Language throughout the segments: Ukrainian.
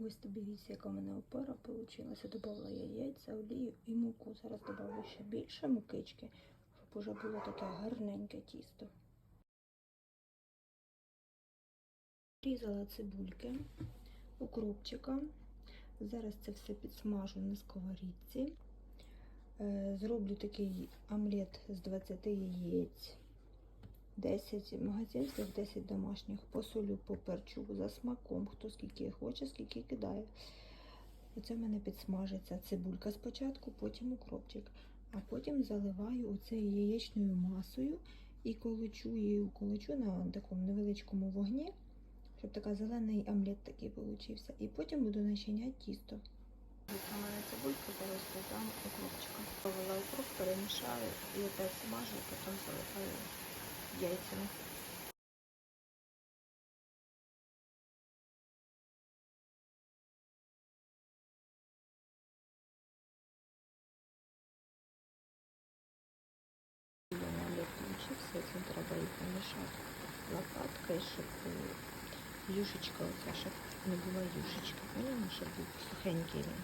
Ось тобі дивіться, яка в мене опора вийшла. Добавила я яйця, олію і муку. Зараз додавлю ще більше мукички, щоб уже було таке гарненьке тісто. Різала цибульки, укропчика. Зараз це все підсмажу на сковорідці. Е, Зроблю такий омлет з 20 яєць. 10 магазинських, 10 домашніх. Посолю, поперчу за смаком, хто скільки хоче, скільки кидає. Оце в мене підсмажиться цибулька спочатку, потім укропчик. А потім заливаю оцею яєчною масою і колочу її колочу на такому невеличкому вогні, щоб така зелений омлет такий получився. І потім буду начиняти тісто. У мене цибулька, зараз укропчика. Повела укроп, перемішаю і опять смажу, потім заливаю яйцями. Омлет получився, це треба їх помішати лопаткою, щоб е, юшечка оця, щоб не була юшечка, поняла, щоб був сухенький він.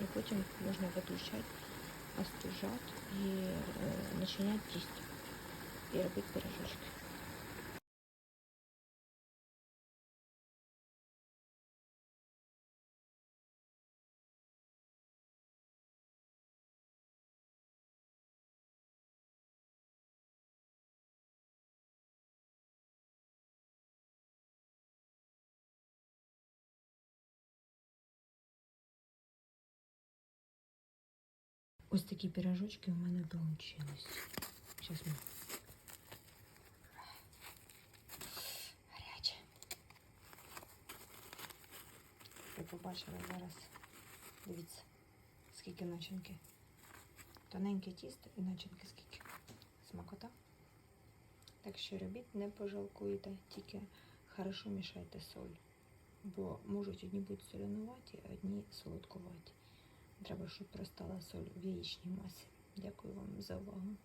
І потім можна виключати, остужати і е, начиняти тісто і робити пиріжочки. Ось такі пирожочки у мене получились. Зараз ми. Ви побачили зараз. Дивіться, скільки начинки. Тоненьке тісто і начинки скільки. Смакота. Так що робіть, не пожалкуйте, тільки хорошо мішайте соль. Бо можуть одні бути солянуваті, а одні солодкуваті. Треба, щоб пристала соль в яєчній масі. Дякую вам за увагу.